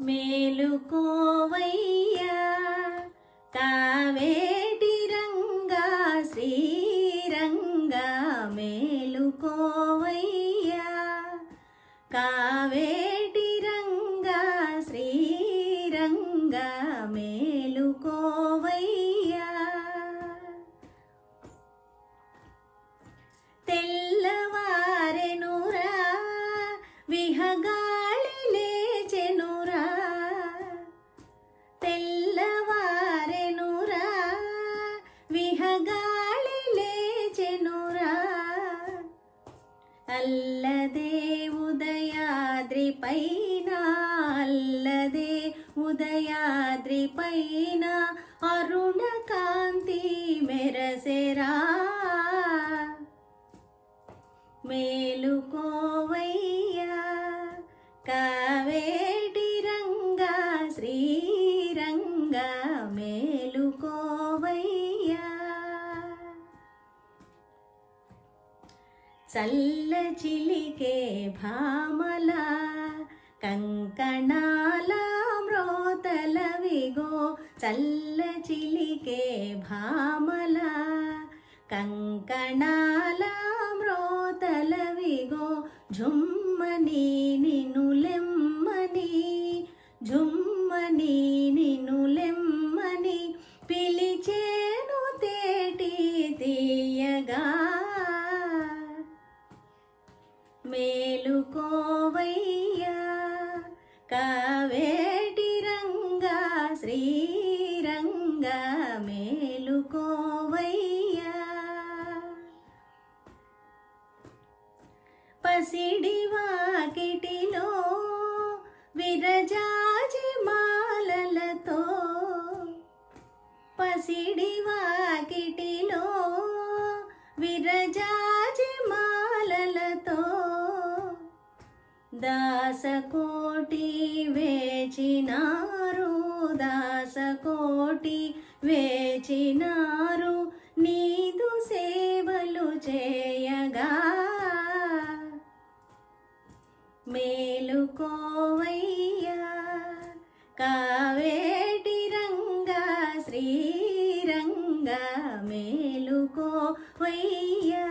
మేలుకోవయ్యా. తావేటి రంగా శ్రీరంగా మేలుకోవయ్యా. కావే అల్లదే ఉదయాద్రి పైన అల్లదే ఉదయాద్రి పైన అరుణ కాంతి మెరసెరా మేలుకోవయ్యా కావేటి రంగా శ్రీరంగా చల్ల చిలికే భామల కంకణాల మ్రోతల విగో చల్ల చిలికే భామల కంకణాల మ్రోతల విగో ఝుమ్మని నినులెమ్మని ఝుమ్మని నినులెమ్మని పిలిచేను తేటి తీయగా మేలుకోవయ్యా. కావేటి రంగా శ్రీరంగా మేలుకోవయ్యా. పసిడి వాకిటిలో విరజాజి మాలలతో పసిడి వాకిటిలో విరజా దాసకోటి వేచినారు దాసకోటి వేచినారు నీదు సేవలు చేయగా. మేలుకోవయ్యా కావేటి రంగా శ్రీరంగా మేలుకోవయ్యా.